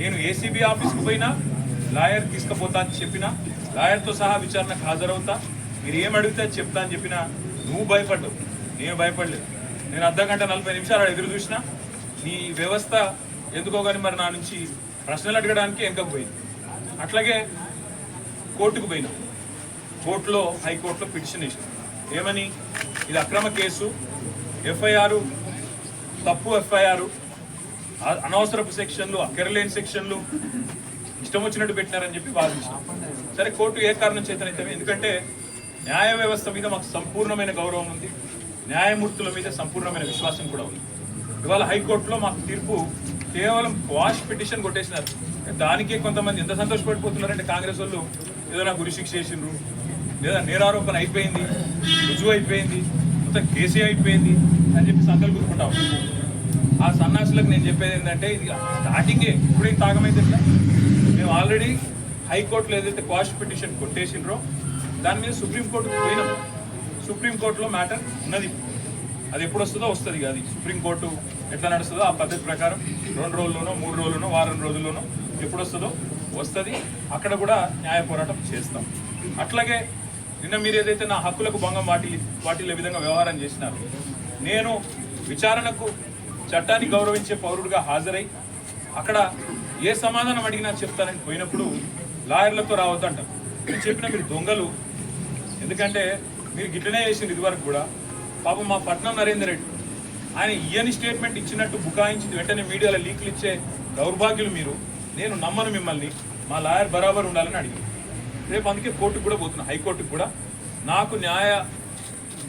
నేను ఏసీబీ ఆఫీస్కి పోయినా లాయర్ తీసుకుపోతా అని చెప్పినా లాయర్తో సహా విచారణకు హాజరవుతా. మీరు ఏం అడిగితే చెప్తా అని చెప్పినా నువ్వు భయపడ్డావు. నేను భయపడలేదు. నేను అర్ధ గంట నలభై నిమిషాలు ఎదురు చూసినా నీ వ్యవస్థ ఎందుకో కానీ మరి నా నుంచి ప్రశ్నలు అడగడానికి ఎంకపోయింది అట్లాగే కోర్టుకు పోయినా. కోర్టులో హైకోర్టులో పిటిషన్ వేసాం ఏమని? ఇది అక్రమ కేసు. ఎఫ్ఐఆర్ తప్పు ఎఫ్ఐఆర్. అనవసరపు సెక్షన్లు అక్కరలేని సెక్షన్లు ఇష్టం వచ్చినట్టు పెట్టినారని చెప్పి వాదించాం సరే కోర్టు ఏ కారణం చేతనైతే ఎందుకంటే న్యాయ వ్యవస్థ మీద మాకు సంపూర్ణమైన గౌరవం ఉంది. న్యాయమూర్తుల మీద సంపూర్ణమైన విశ్వాసం కూడా ఉంది. ఇవాళ హైకోర్టులో మాకు తీర్పు కేవలం వాష్ పిటిషన్ కొట్టేసినారు. దానికే కొంతమంది ఎంత సంతోషపడిపోతున్నారంటే కాంగ్రెస్ వాళ్ళు ఏదో నాకు గురి శిక్ష చేసిండ్రు లేదా నేరారోపణ అయిపోయింది రుజువు అయిపోయింది మొత్తం కేసీ అయిపోయింది అని చెప్పి సంకల్ కూరుకుంటాం ఆ సన్నాసులకు నేను చెప్పేది ఏంటంటే ఇది స్టార్టింగే ఇప్పుడే తాగమైతే ఇట్లా మేము ఆల్రెడీ హైకోర్టులో ఏదైతే క్వాష్ పిటిషన్ కొట్టేసిండ్రో దాని మీద సుప్రీంకోర్టుకు పోయినాం. సుప్రీంకోర్టులో మ్యాటర్ ఉన్నది. అది ఎప్పుడు వస్తుందో వస్తుంది అది. సుప్రీంకోర్టు ఎట్లా నడుస్తుందో ఆ పద్ధతి ప్రకారం రెండు రోజుల్లోనో మూడు రోజుల్లోనో వారం రోజుల్లోనో ఎప్పుడు వస్తుందో వస్తుంది. అక్కడ కూడా న్యాయ పోరాటం చేస్తాం. అట్లాగే నిన్న మీరు ఏదైతే నా హక్కులకు భంగం వాటి వాటిల్లే విధంగా వ్యవహారం చేసినారు నేను విచారణకు చట్టాన్ని గౌరవించే పౌరుడిగా హాజరై అక్కడ ఏ సమాధానం అడిగినా చెప్తానని పోయినప్పుడు లాయర్లతో రావద్దంటారు నేను చెప్పిన మీరు దొంగలు. ఎందుకంటే మీరు గిట్లనే చేసింది ఇదివరకు కూడా. పాపం మా పట్నం నరేందర్ రెడ్డి. ఆయన ఇయని స్టేట్మెంట్ ఇచ్చినట్టు బుకాయించింది. వెంటనే మీడియాలో లీక్లు ఇచ్చే దౌర్భాగ్యులు మీరు. నేను నమ్మను మిమ్మల్ని. మా లాయర్ బరాబర్ ఉండాలని అడిగింది రేపు అందుకే కోర్టుకు కూడా పోతున్నా. హైకోర్టుకు కూడా. నాకు న్యాయ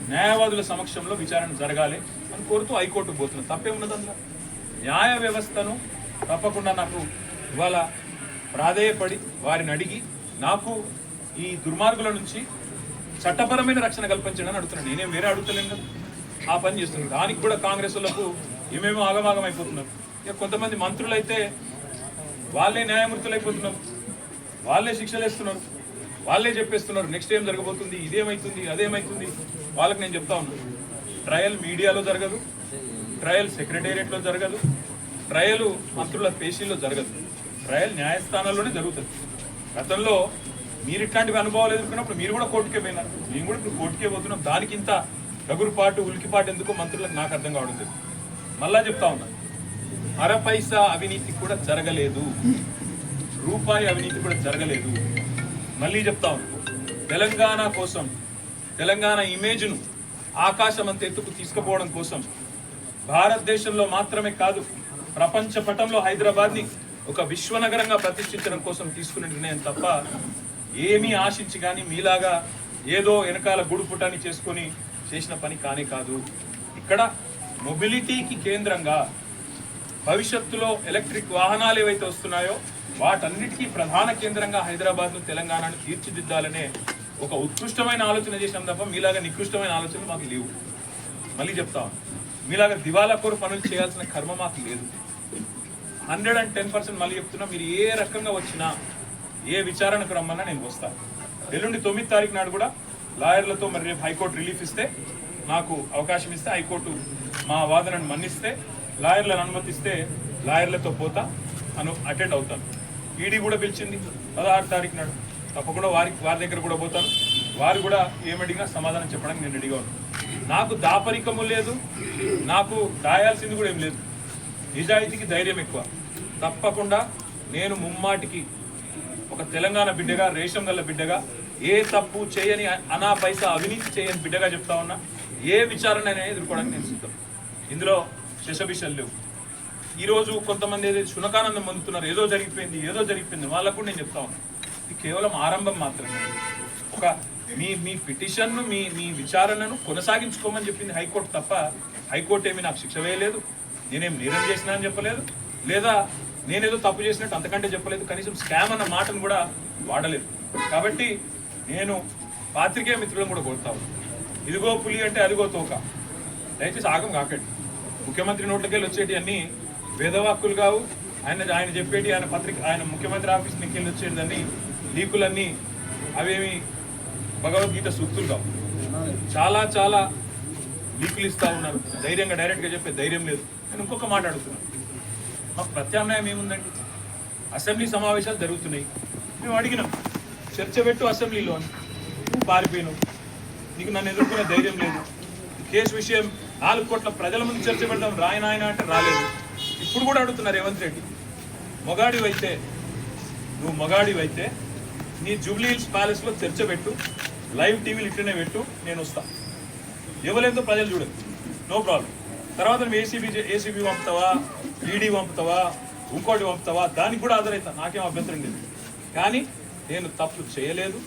న్యాయవాదుల సమక్షంలో విచారణ జరగాలి అని కోరుతూ హైకోర్టు పోతున్నా తప్పే అందులో న్యాయ వ్యవస్థను తప్పకుండా నాకు ఇవాళ ప్రాధేయపడి వారిని అడిగి నాకు ఈ దుర్మార్గుల నుంచి చట్టపరమైన రక్షణ కల్పించడం అడుగుతున్నాను. నేనేం వేరే అడుగుతలేను కదా. ఆ పని చేస్తున్నాను దానికి కూడా కాంగ్రెస్ వాళ్ళకు ఏమేమో ఆగమాగం అయిపోతున్నారు. ఇక కొంతమంది మంత్రులు అయితే వాళ్ళే న్యాయమూర్తులు అయిపోతున్నారు వాళ్ళే శిక్షలు వేస్తున్నారు వాళ్ళే చెప్పేస్తున్నారు నెక్స్ట్ ఏం జరగబోతుంది ఇదేమైతుంది అదేమైతుంది. వాళ్ళకి నేను చెప్తా ఉన్నాను ట్రయల్ మీడియాలో జరగదు ట్రయల్ సెక్రటేరియట్లో జరగదు ట్రయల్ మంత్రుల పేషీల్లో జరగదు. ట్రయల్ న్యాయస్థానాల్లోనే జరుగుతుంది. గతంలో మీరు ఇట్లాంటివి అనుభవాలు ఎదుర్కొన్నప్పుడు మీరు కూడా కోర్టుకే పోయినారు. మేము కూడా ఇప్పుడు కోర్టుకే పోతున్నాం. దానికి ఇంత గగురుపాటు ఉలికిపాటు ఎందుకు మంత్రులకు నాకు అర్థం కావడం లేదు. మళ్ళా చెప్తా ఉన్నా. అర పైసా అవినీతి కూడా జరగలేదు. రూపాయి అవినీతి కూడా జరగలేదు. మళ్ళీ చెప్తా. తెలంగాణ కోసం తెలంగాణ ఇమేజ్ను ఆకాశం అంత ఎత్తుకు తీసుకుపోవడం కోసం భారతదేశంలో మాత్రమే కాదు ప్రపంచ పటంలో హైదరాబాద్ని ఒక విశ్వనగరంగా ప్రతిష్ఠించడం కోసం తీసుకునే నిర్ణయం తప్ప ఏమీ ఆశించి కానీ మీలాగా ఏదో వెనకాల గుడుపుటాన్ని చేసుకొని చేసిన పని కానే కాదు. ఇక్కడ మొబిలిటీకి కేంద్రంగా భవిష్యత్తులో ఎలక్ట్రిక్ వాహనాలు ఏవైతే వస్తున్నాయో వాటన్నిటికీ ప్రధాన కేంద్రంగా హైదరాబాద్ను తెలంగాణను తీర్చిదిద్దాలనే ఒక ఉత్కృష్టమైన ఆలోచన చేసినాం తప్ప మీలాగా నికృష్టమైన ఆలోచనలు మాకు లేవు. మళ్ళీ చెప్తా మీలాగా దివాలా కోరు పనులు చేయాల్సిన కర్మ మాకు లేదు. హండ్రెడ్ అండ్ టెన్ పర్సెంట్ మళ్ళీ చెప్తున్నా మీరు ఏ రకంగా వచ్చినా ఏ విచారణకు రమ్మన్నా నేను వస్తాను ఎల్లుండి తొమ్మిది తారీఖు నాడు కూడా లాయర్లతో మరి రేపు హైకోర్టు రిలీఫ్ ఇస్తే నాకు అవకాశం ఇస్తే హైకోర్టు మా వాదనను మన్నిస్తే లాయర్లను అనుమతిస్తే లాయర్లతో పోతా అను అటెండ్ అవుతాను. ఈడీ కూడా పిలిచింది పదహారు తారీఖు నాడు. తప్పకుండా వారికి వారి దగ్గర కూడా పోతాను. వారు కూడా ఏమడిగినా సమాధానం చెప్పడానికి నేను రెడీగా ఉన్నాను. నాకు దాపరికము లేదు నాకు దాయాల్సింది కూడా ఏం లేదు. నిజాయితీకి ధైర్యం ఎక్కువ. తప్పకుండా నేను ముమ్మాటికి ఒక తెలంగాణ బిడ్డగా రేషం గల్ల బిడ్డగా ఏ తప్పు చేయని అనా పైసా అవినీతి చేయని బిడ్డగా చెప్తా ఉన్నా ఏ విచారణ అయినా ఎదుర్కోవడానికి నేను సిద్ధం. ఇందులో శశభిషలు లేవు. ఈరోజు కొంతమంది ఏదైతే శునకానందం పొందుతున్నారు ఏదో జరిగిపోయింది ఏదో జరిగిపోయింది వాళ్ళకు కూడా నేను చెప్తా ఉన్నాను ఇది కేవలం ఆరంభం మాత్రమే. ఒక మీ మీ పిటిషన్ను మీ మీ విచారణను కొనసాగించుకోమని చెప్పింది హైకోర్టు తప్ప హైకోర్టు ఏమీ నాకు శిక్ష వేయలేదు నేనేం నేరం చేసినా అని చెప్పలేదు లేదా నేనేదో తప్పు చేసినట్టు అంతకంటే చెప్పలేదు కనీసం స్కామ్ అన్న మాటను కూడా వాడలేదు. కాబట్టి నేను పాత్రికేయ మిత్రులను కూడా కోరుతాను ఇదిగో పులి అంటే అదిగో తోక. దయచేసి ఆగం కాకండి. ముఖ్యమంత్రి నోట్లకెళ్ళి వచ్చేటి అన్ని వేదవాక్కులు కావు. ఆయన ఆయన చెప్పేటి ఆయన పత్రిక ఆయన ముఖ్యమంత్రి ఆఫీస్ నుంచి వెళ్ళి లీకులన్నీ అవేమి భగవద్గీత సూక్తులు కావు. చాలా చాలా లీకులు ఇస్తా ఉన్నారు. ధైర్యంగా డైరెక్ట్గా చెప్పే ధైర్యం లేదు. నేను ఇంకొక మాట అడుగుతున్నాను. మాకు ప్రత్యామ్నాయం ఏముందండి? అసెంబ్లీ సమావేశాలు జరుగుతున్నాయి. మేము అడిగినాం చర్చ పెట్టు అసెంబ్లీలో అని. నువ్వు పారిపోయినావు. నీకు నన్ను ఎదుర్కొనే ధైర్యం లేదు. కేసు విషయం నాలుగు కోట్ల ప్రజల ముందు చర్చ పెడదాం రాయనాయన అంటే రాలేదు. ఇప్పుడు కూడా అడుగుతున్నారు రేవంత్ రెడ్డి మొగాడివైతే నువ్వు మొగాడివైతే నీ జూబ్లీ హిల్స్ ప్యాలెస్లో తెరచబెట్టు లైవ్ టీవీలు ఇట్లనే పెట్టు నేను వస్తా. ఎవరెంతో ప్రజలు చూడదు నో ప్రాబ్లం. తర్వాత నువ్వు ఏసీబీ ఏసీబీ పంపుతావా ఈడీ పంపుతావా ఇంకోటి పంపుతావా దానికి కూడా ఆధారైతా నాకేం అభ్యంతరం లేదు. కానీ నేను తప్పు చేయలేదు.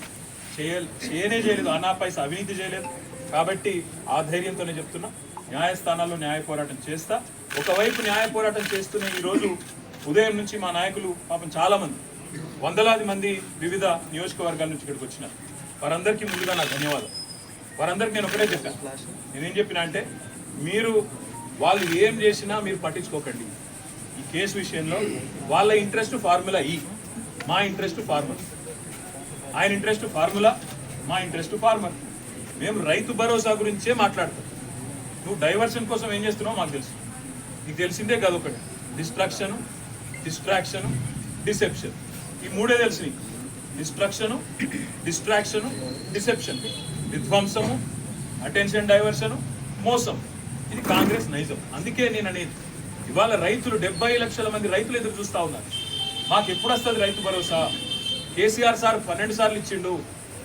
చేయ చేయనే చేయలేదు. అనా పైసా అవినీతి చేయలేదు. కాబట్టి ఆ ధైర్యంతోనే చెప్తున్నా. న్యాయస్థానాల్లో న్యాయ పోరాటం చేస్తా. ఒకవైపు న్యాయ పోరాటం చేస్తున్న ఈ రోజు ఉదయం నుంచి మా నాయకులు పాపం చాలామంది వందలాది మంది వివిధ నియోజకవర్గాల నుంచి ఇక్కడికి వచ్చినారు. వారందరికీ ముందుగా నా ధన్యవాదాలు. వారందరికీ నేను ఒకటే చెప్పాను నేనేం చెప్పినా అంటే మీరు వాళ్ళు ఏం చేసినా మీరు పట్టించుకోకండి. ఈ కేసు విషయంలో వాళ్ళ ఇంట్రెస్ట్ ఫార్ములా ఈ మా ఇంట్రెస్ట్ ఫార్మర్ ఆయన ఇంట్రెస్ట్ ఫార్ములా మా ఇంట్రెస్ట్ ఫార్మర్ మేము రైతు భరోసా గురించే మాట్లాడతాం. నువ్వు డైవర్షన్ కోసం ఏం చేస్తున్నావు మాకు తెలుసు. మీకు తెలిసిందే కాదు ఒకటి. డిస్ట్రాక్షను డిస్ట్రాక్షను డిసెప్షన్ ఈ మూడే తెలిసినవి నీకు డిస్ట్రక్షను డిస్ట్రాక్షను డిసెప్షన్ విధ్వంసము అటెన్షన్ డైవర్షను మోసం. ఇది కాంగ్రెస్ నైజం. అందుకే నేను అనేది ఇవాళ రైతులు డెబ్బై లక్షల మంది రైతులు ఎదురు చూస్తూ ఉన్నారు. మాకు ఎప్పుడు వస్తుంది రైతు భరోసా? కేసీఆర్ సార్ పన్నెండు సార్లు ఇచ్చిండు.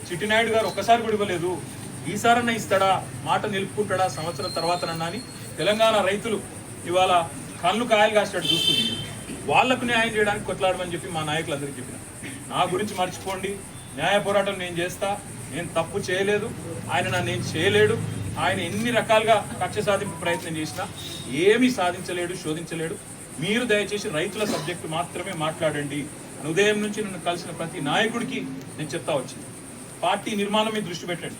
చిట్టినాయుడు గారు ఒక్కసారి కూడా ఇవ్వలేదు. ఈసారన్నా ఇస్తాడా? మాట నిలుపుకుంటాడా? సంవత్సరం తర్వాతనన్నా అని తెలంగాణ రైతులు ఇవాళ కళ్ళు కాయలు కాసినట్టు చూస్తుంది. వాళ్ళకు న్యాయం చేయడానికి కొట్లాడమని చెప్పి మా నాయకులందరికీ చెప్పిన. నా గురించి మర్చిపోండి. న్యాయ పోరాటం నేను చేస్తా. నేను తప్పు చేయలేదు. ఆయన నన్ను ఏం చేయలేడు. ఆయన ఎన్ని రకాలుగా కక్ష సాధింపు ప్రయత్నం చేసినా ఏమీ సాధించలేడు శోధించలేడు. మీరు దయచేసి రైతుల సబ్జెక్టు మాత్రమే మాట్లాడండి. ఉదయం నుంచి నన్ను కలిసిన ప్రతి నాయకుడికి నేను చెప్తా వచ్చింది. పార్టీ నిర్మాణం మీద దృష్టి పెట్టండి.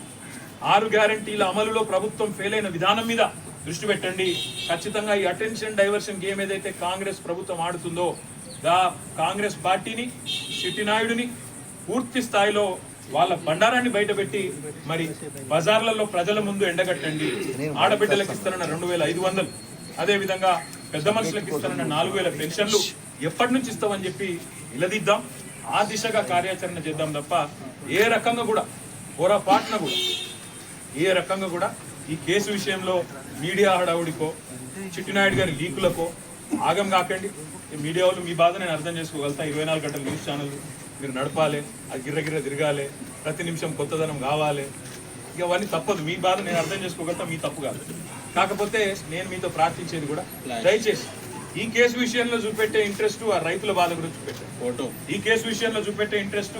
ఆరు గ్యారంటీల అమలులో ప్రభుత్వం ఫెయిల్ అయిన విధానం మీద దృష్టి పెట్టండి. ఖచ్చితంగా ఈ అటెన్షన్ డైవర్షన్ గేమ్ ఏదైతే కాంగ్రెస్ ప్రభుత్వం ఆడుతుందో దా కాంగ్రెస్ పార్టీని చిట్టినాయుడిని పూర్తి స్థాయిలో వాళ్ళ బండారాన్ని బయటపెట్టి మరి బజార్లలో ప్రజల ముందు ఎండగట్టండి. ఆడబిడ్డలకు ఇస్తానన్న రెండు వేల ఐదు వందలు అదే విధంగా పెద్ద మనుషులకు ఇస్తానన్న నాలుగు వేల పెన్షన్లు ఎప్పటి నుంచి ఇస్తామని చెప్పి నిలదీద్దాం. ఆ దిశగా కార్యాచరణ చేద్దాం తప్ప ఏ రకంగా కూడా పొరపాటున కూడా ఏ రకంగా కూడా ఈ కేసు విషయంలో మీడియా హడావుడికో చిట్టినాయుడు గారి లీకులకో ఆగం కాకండి. ఈ మీడియా వాళ్ళు మీ బాధ నేను అర్థం చేసుకోగలుగుతా. ఇరవై నాలుగు గంటల న్యూస్ ఛానల్ మీరు నడపాలి అది గిర్రగిర్ర తిరగాలి ప్రతి నిమిషం కొత్తదనం కావాలి. ఇక అవన్నీ తప్పదు. మీ బాధ నేను అర్థం చేసుకోగలుగుతా మీ తప్పు కాదు. కాకపోతే నేను మీతో ప్రార్థించేది కూడా దయచేసి ఈ కేసు విషయంలో చూపెట్టే ఇంట్రెస్ట్ ఆ రైతుల బాధ గురించి చూపెట్టాను ఫోటో ఈ కేసు విషయంలో చూపెట్టే ఇంట్రెస్ట్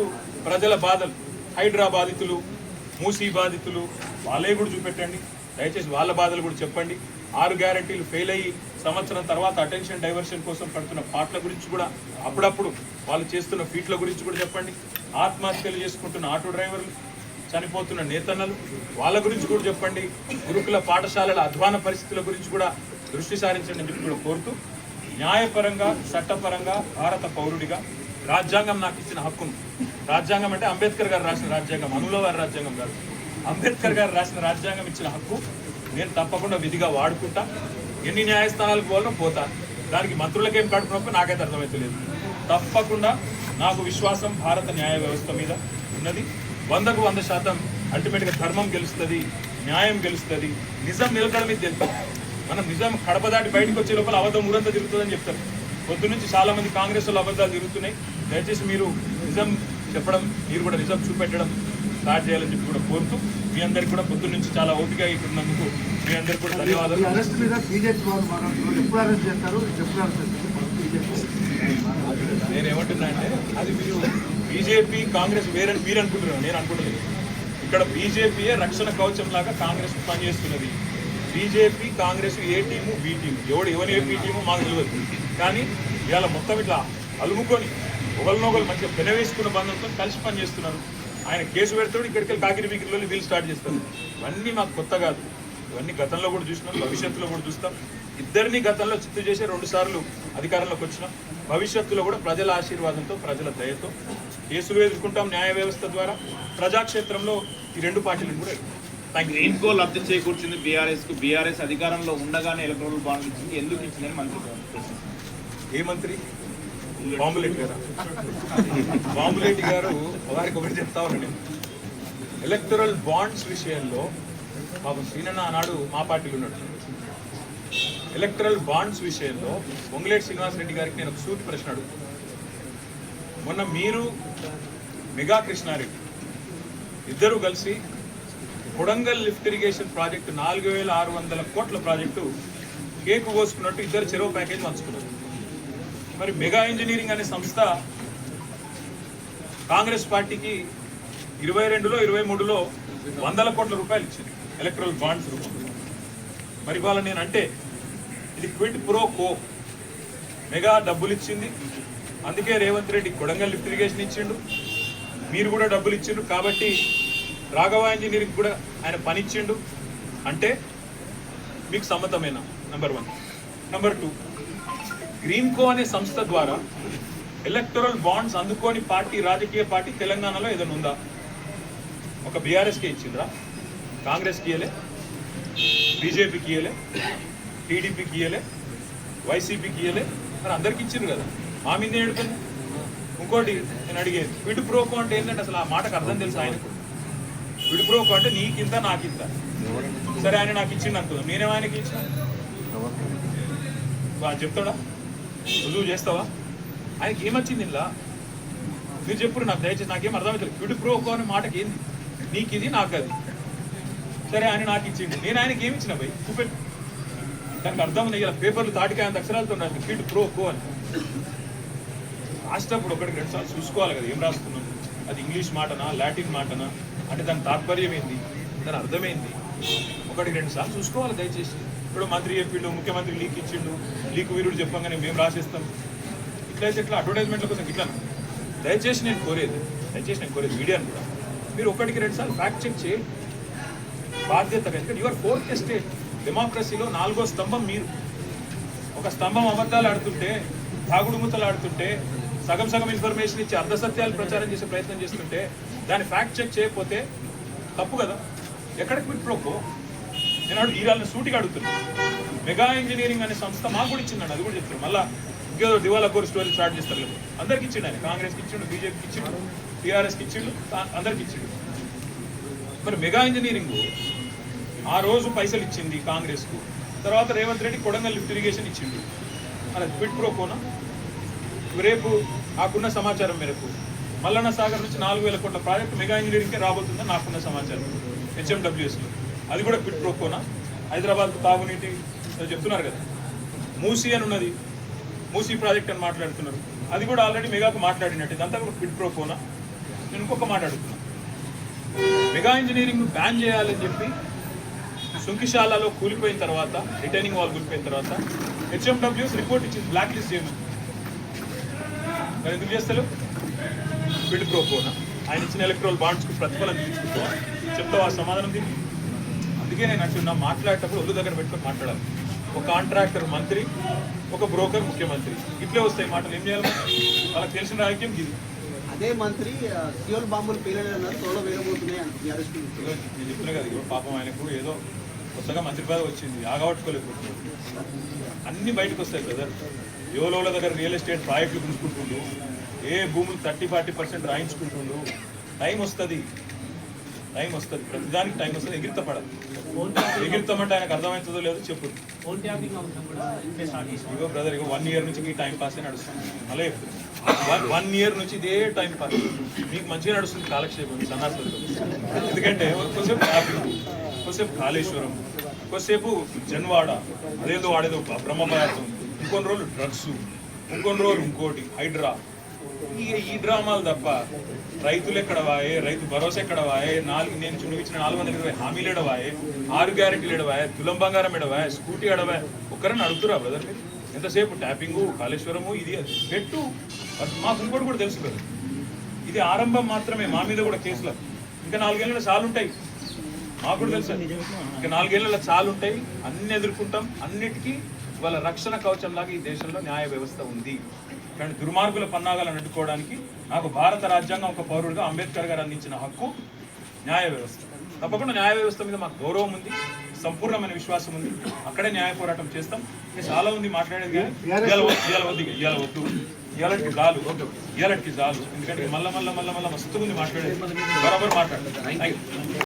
ప్రజల బాధలు. హైడ్రా బాధితులు మూసీ బాధితులు వాళ్ళే కూడా చూపెట్టండి. దయచేసి వాళ్ళ బాధలు కూడా చెప్పండి. ఆరు గ్యారంటీలు ఫెయిల్ అయ్యి సంవత్సరం తర్వాత అటెన్షన్ డైవర్షన్ కోసం పడుతున్న పాటల గురించి కూడా అప్పుడప్పుడు వాళ్ళు చేస్తున్న ఫీట్ల గురించి కూడా చెప్పండి. ఆత్మహత్యలు చేసుకుంటున్న ఆటో డ్రైవర్లు చనిపోతున్న నేతన్నలు వాళ్ళ గురించి కూడా చెప్పండి. గురుకుల పాఠశాలల అధ్వాన పరిస్థితుల గురించి కూడా దృష్టి సారించండి అని చెప్పి కూడా కోరుతూ న్యాయపరంగా చట్టపరంగా భారత పౌరుడిగా రాజ్యాంగం నాకు ఇచ్చిన హక్కును రాజ్యాంగం అంటే అంబేద్కర్ గారు రాసిన రాజ్యాంగం అనులవారి రాజ్యాంగం కాదు. అంబేద్కర్ గారు రాసిన రాజ్యాంగం ఇచ్చిన హక్కు నేను తప్పకుండా విధిగా వాడుకుంటా. ఎన్ని న్యాయస్థానాలకు పోవాలో పోతా. దానికి మంత్రులకేం కడుపునొప్పి నాకైతే అర్థమవుతలేదు తప్పకుండా నాకు విశ్వాసం భారత న్యాయ వ్యవస్థ మీద ఉన్నది. వందకు వంద శాతం అల్టిమేట్గా ధర్మం గెలుస్తుంది న్యాయం గెలుస్తుంది. నిజం నిలకడ మీద తెలుస్తుంది మనం నిజం కడప దాటి బయటకు వచ్చే లోపల అబద్ధం ఊరంతా తిరుగుతుందని చెప్తారు. పొద్దు నుంచి చాలా మంది కాంగ్రెస్ వాళ్ళు అబద్ధాలు తిరుగుతున్నాయి. దయచేసి మీరు నిజం చెప్పడం మీరు కూడా నిజం చూపెట్టడం స్టార్ట్ చేయాలని చెప్పి కూడా కోరుతూ మీ అందరికి కూడా పొద్దు నుంచి చాలా ఓపిక ఇస్తున్నందుకు మీ అందరికి కూడా ధన్యవాదాలు. అరెస్ట్ మీద బీజేపీ ఎప్పుడు అరెస్ట్ చేస్తారు? ఎప్పుడు అరెస్ట్ నేను ఏమంటున్నా అంటే అది మీరు బీజేపీ కాంగ్రెస్ వేరని మీరు అనుకుంటున్నారు. నేను అనుకుంటలేదు. ఇక్కడ బీజేపీయే రక్షణ కవచం లాగా కాంగ్రెస్ పనిచేస్తున్నది. BJP Congress A team B team. ఎవడు ఎవరి ఏ టీము మాకు తెలియదు కానీ ఇవాళ మొత్తం ఇట్లా అలుముకొని ఒకరినొకరు మంచిగా పెనవేసుకున్న బంధంతో కలిసి పనిచేస్తున్నారు. ఆయన కేసు పెడతాడు ఇక్కడికి వెళ్ళి కాకిరి బిగిరిలో వీళ్ళు స్టార్ట్ చేస్తారు. ఇవన్నీ మాకు కొత్త కాదు. ఇవన్నీ గతంలో కూడా చూసినాం భవిష్యత్తులో కూడా చూస్తాం. ఇద్దరిని గతంలో చిత్తు చేసి రెండు సార్లు అధికారంలోకి వచ్చినాం భవిష్యత్తులో కూడా ప్రజల ఆశీర్వాదంతో ప్రజల దయతో కేసులు ఎదుర్కొంటాం న్యాయ వ్యవస్థ ద్వారా. ప్రజాక్షేత్రంలో ఈ రెండు పార్టీలను కూడా గ్రీన్ కో లబ్ధి చేకూర్చింది బీఆర్ఎస్కు. బీఆర్ఎస్ అధికారంలో ఉండగానే ఎలక్ట్రల్ బాండ్ ఇచ్చింది. ఎందుకు ఇచ్చిందని మంత్రి. ఏ మంత్రి? బాంబులెట్టి గారు? బాంబులెట్టి గారు వారికి ఒకటి చెప్తా ఉండండి. ఎలక్టరల్ బాండ్స్ విషయంలో పాపం శ్రీనన్న ఆనాడు మా పార్టీలో ఉన్నాడు. ఎలక్టరల్ బాండ్స్ విషయంలో పొంగులేటి శ్రీనివాసరెడ్డి గారికి నేను ఒక సూటి ప్రశ్న అడుగు మొన్న మీరు మెగా కృష్ణారెడ్డి ఇద్దరు కలిసి కొడంగల్ లిఫ్ట్ ఇరిగేషన్ ప్రాజెక్టు నాలుగు వేల ఆరు వందల కోట్ల ప్రాజెక్టు కేకు కోసుకున్నట్టు ఇద్దరు చెరువు ప్యాకేజ్ పంచుకున్నారు. మరి మెగా ఇంజనీరింగ్ అనే సంస్థ కాంగ్రెస్ పార్టీకి ఇరవై రెండులో ఇరవై మూడులో వందల కోట్ల రూపాయలు ఇచ్చింది. ఎలక్ట్రల్ బాండ్స్ రూపంలో. మరి ఇవాళ నేను అంటే ఇది క్విట్ ప్రో కో మెగా డబ్బులు ఇచ్చింది. అందుకే రేవంత్ రెడ్డి కొడంగల్ లిఫ్ట్ ఇరిగేషన్ ఇచ్చిండు. మీరు కూడా డబ్బులు ఇచ్చిండు. కాబట్టి రాఘవ ఇంజనీరింగ్ కూడా ఆయన పని ఇచ్చిండు అంటే మీకు సమ్మతమైన? Number one number two green co అనే సంస్థ ద్వారా ఎలక్టరల్ బాండ్స్ అందుకోని పార్టీ రాజకీయ పార్టీ తెలంగాణలో ఏదైనా ఉందా? ఒక బీఆర్ఎస్కి ఇచ్చిండ్రా. కాంగ్రెస్కి ఇయ్యలే బీజేపీకి ఇయ్యలే టీడీపీకి ఇయ్యలే వైసీపీకి ఇయ్యలే. మరి అందరికి ఇచ్చిండ్రు కదా. మా మీద ఏడుతుంది ఇంకోటి నేను అడిగేది విడు ప్రోకో అంటే ఏంటంటే అసలు ఆ మాటకు అర్థం తెలుసు ఆయనకు? విడు ప్రోకో అంటే నీకింత నాకింత. సరే ఆయన నాకు ఇచ్చిండు అనుకుందాం. నేనేం ఆయనకి ఇచ్చిన? చెప్తాడా? రుజువు చేస్తావా? ఆయనకి ఏమొచ్చింది ఇలా మీరు చెప్పుడు నాకు దయచేసి నాకేం అర్థమవుతుంది క్విడ్ ప్రోకో అనే మాటకి ఏంది? నీకు ఇది నాకు అది సరే ఆయన నాకు ఇచ్చిండు. నేను ఆయనకి ఏమి ఇచ్చిన భయ్? చూపెట్టు దానికి అర్థం ఉంది ఇలా పేపర్లు తాటికాయ అక్షరాలతో నాకు క్విడ్ ప్రో కో అని. రాసేటప్పుడు ఒకటి రెండు సార్లు చూసుకోవాలి కదా ఏం రాస్తున్నాం అది ఇంగ్లీష్ మాటనా లాటిన్ మాటనా? అంటే దాని తాత్పర్యం ఏంది? దాని అర్థమైంది ఒకటి రెండు సార్లు చూసుకోవాలి దయచేసి. ఇప్పుడు మంత్రి చెప్పిండు ముఖ్యమంత్రి లీక్ ఇచ్చిండు లీక్ వీరుడు చెప్పగానే మేము రాసేస్తాం. ఇట్లయితే ఇట్లా అడ్వర్టైజ్మెంట్ల కోసం ఇట్లా? దయచేసి నేను కోరేది దయచేసి నేను కోరేది మీడియాను కూడా. మీరు ఒకటికి రెండు సార్లు ఫ్యాక్ట్ చెక్ చేయండి. బాధ్యత ఎందుకంటే యువర్ ఫోర్త్ స్టేట్ డెమోక్రసీలో నాలుగో స్తంభం మీరు. ఒక స్తంభం అబద్ధాలు ఆడుతుంటే తాగుడుమూతలు ఆడుతుంటే సగం సగం ఇన్ఫర్మేషన్ ఇచ్చి అర్ధసత్యాలు ప్రచారం చేసే ప్రయత్నం చేస్తుంటే దాన్ని ఫ్యాక్ట్ చెక్ చేయకపోతే తప్పు కదా? ఎక్కడికి విట్లోకో నేను అడుగు ఈరాళ్ళని సూటిగా అడుగుతున్నాను మెగా ఇంజనీరింగ్ అనే సంస్థ మాకు కూడా ఇచ్చిందండి అది కూడా చెప్తున్నాను మళ్ళీ ఇంకేదో దివాలా కోర్ స్టోరీ స్టార్ట్ చేస్తారు లేదు అందరికి ఇచ్చిండు ఆయన. కాంగ్రెస్కి ఇచ్చిండు బీజేపీకి ఇచ్చిండు టీఆర్ఎస్కి ఇచ్చిండు అందరికి ఇచ్చిండు. మరి మెగా ఇంజనీరింగ్ ఆ రోజు పైసలు ఇచ్చింది కాంగ్రెస్కు. తర్వాత రేవంత్ రెడ్డి కొడంగల్ లిఫ్ట్ ఇరిగేషన్ ఇచ్చిండు. అలా క్విట్ ప్రో కోనా? రేపు నాకున్న సమాచారం మేరకు మల్లన్న సాగర్ నుంచి నాలుగు వేల కోట్ల ప్రాజెక్టు మెగా ఇంజనీరింగ్కే రాబోతుందని నాకున్న సమాచారం. హెచ్ఎండబ్ల్యూఎస్లో. అది కూడా క్విట్ ప్రోకోనా? హైదరాబాద్ తాగునీటి చెప్తున్నారు కదా. మూసీ అని ఉన్నది. మూసీ ప్రాజెక్ట్ అని మాట్లాడుతున్నారు. అది కూడా ఆల్రెడీ మెగాకు మాట్లాడినట్టు. ఇదంతా కూడా క్విట్ ప్రోకోనా? నేను ఇంకొక మాట్లాడుతున్నాను మెగా ఇంజనీరింగ్ బ్యాన్ చేయాలని చెప్పి సుంకిశాలలో కూలిపోయిన తర్వాత రిటైనింగ్ వాల్ కూలిపోయిన తర్వాత హెచ్ఎండబ్ల్యూస్ రిపోర్ట్ ఇచ్చింది బ్లాక్ లిస్ట్ చేయమని. మరి ఎందుకు చేస్తారు బిడ్ ప్రోకోనా? ఆయన ఇచ్చిన ఎలక్ట్రల్ బాండ్స్కి ప్రతిఫలం తీసుకుంటా చెప్తావా సమాధానం దీనికి? అందుకే నేను అంటున్నా మాట్లాడేటప్పుడు ఒళ్ళు దగ్గర పెట్టుకొని మాట్లాడాలి. ఒక కాంట్రాక్టర్ మంత్రి ఒక బ్రోకర్ ముఖ్యమంత్రి. ఇట్లే వస్తాయి మాటలు. ఏం చేయాలి? వాళ్ళకి తెలిసిన రాజకీయం ఇది అదే మంత్రి ఆ, సియోల్ బాంబులు పేలలేదన్నారు వేయబోతున్నాయి నేను చెప్పిన కదా ఇదిగో పాపం ఆయనకు ఏదో కొత్తగా మంత్రి పదవి వచ్చింది ఆగబట్టుకోలేకపోతున్నాడు అన్ని బయటకు వస్తాయి బ్రదర్ యువలోల దగ్గర రియల్ ఎస్టేట్ ప్రాజెక్టులు గుంజుకుంటుండు ఏ భూములు థర్టీ ఫార్టీ పర్సెంట్ రాయించుకుంటుండు. టైం వస్తుంది. టైం వస్తుంది. ప్రతిదానికి టైం వస్తుంది. ఎగిరితపడదు ఎగిరితామంటే ఆయనకు అర్థమవుతుందో లేదో చెప్పు. ఇగో బ్రదర్ ఇగో వన్ ఇయర్ నుంచి మీ టైం పాస్ నడుస్తుంది. అలా వన్ వన్ ఇయర్ నుంచి ఇదే టైం పాస్ మీకు మంచిగా నడుస్తుంది కాలక్షేపం సన్నాసులతో. ఎందుకంటే కొద్దిసేపు ట్రాఫిక్ కొద్దిసేపు కాళేశ్వరం కొద్దిసేపు జన్వాడ అదేదో వాడేదో బ్రహ్మ పదార్థం ఇంకొన్ని రోజులు డ్రగ్స్ ఇంకొన్ని రోజులు ఇంకోటి హైడ్రా. ఈ ఈ డ్రామాలు తప్ప రైతులు ఎక్కడ వాయే? రైతు భరోసా ఎక్కడ వాయే? నాలుగు నేను చూపించిన నాలుగు వందల ఇరవై హామీలు ఎడవాయే ఆరు గ్యారెంటీలు ఎడవాయే తులం బంగారం ఎడవాయే స్కూటీ ఎడవాయే ఒక్కరని అడుగుతురా బ్రదర్ మీరు ఎంతసేపు? ట్యాపింగు కాళేశ్వరము ఇది అది. పెట్టు. అది మాకు ఇంకోటి కూడా తెలుసు కదా ఇది ఆరంభం మాత్రమే. మా మీద కూడా కేసులు. ఇంకా నాలుగేళ్ళ చాలు ఉంటాయి. మాకు కూడా తెలుసు. ఇంకా నాలుగేళ్ళ చాలు ఉంటాయి. అన్ని ఎదుర్కొంటాం. అన్నిటికీ వాళ్ళ రక్షణ కవచం లాగా ఈ దేశంలో న్యాయ వ్యవస్థ ఉంది. కానీ దుర్మార్గుల పన్నాగాలను అడ్డుకోవడానికి నాకు భారత రాజ్యాంగం ఒక పౌరుడిగా అంబేద్కర్ గారు అందించిన హక్కు న్యాయ వ్యవస్థ. తప్పకుండా న్యాయ వ్యవస్థ మీద మాకు గౌరవం ఉంది సంపూర్ణమైన విశ్వాసం ఉంది. అక్కడే న్యాయ పోరాటం చేస్తాం. చాలా ఉంది మాట్లాడేది కానీ ఇవాళ వద్దు, ఇవాళ వద్దు ఇక, ఇవాళకి చాలు ఇవాళకి చాలు. ఎందుకంటే మళ్ళీ మళ్ళీ మళ్ళీ మళ్ళీ మస్తు ఉంది మాట్లాడేది. బరాబర్ మాట్లాడు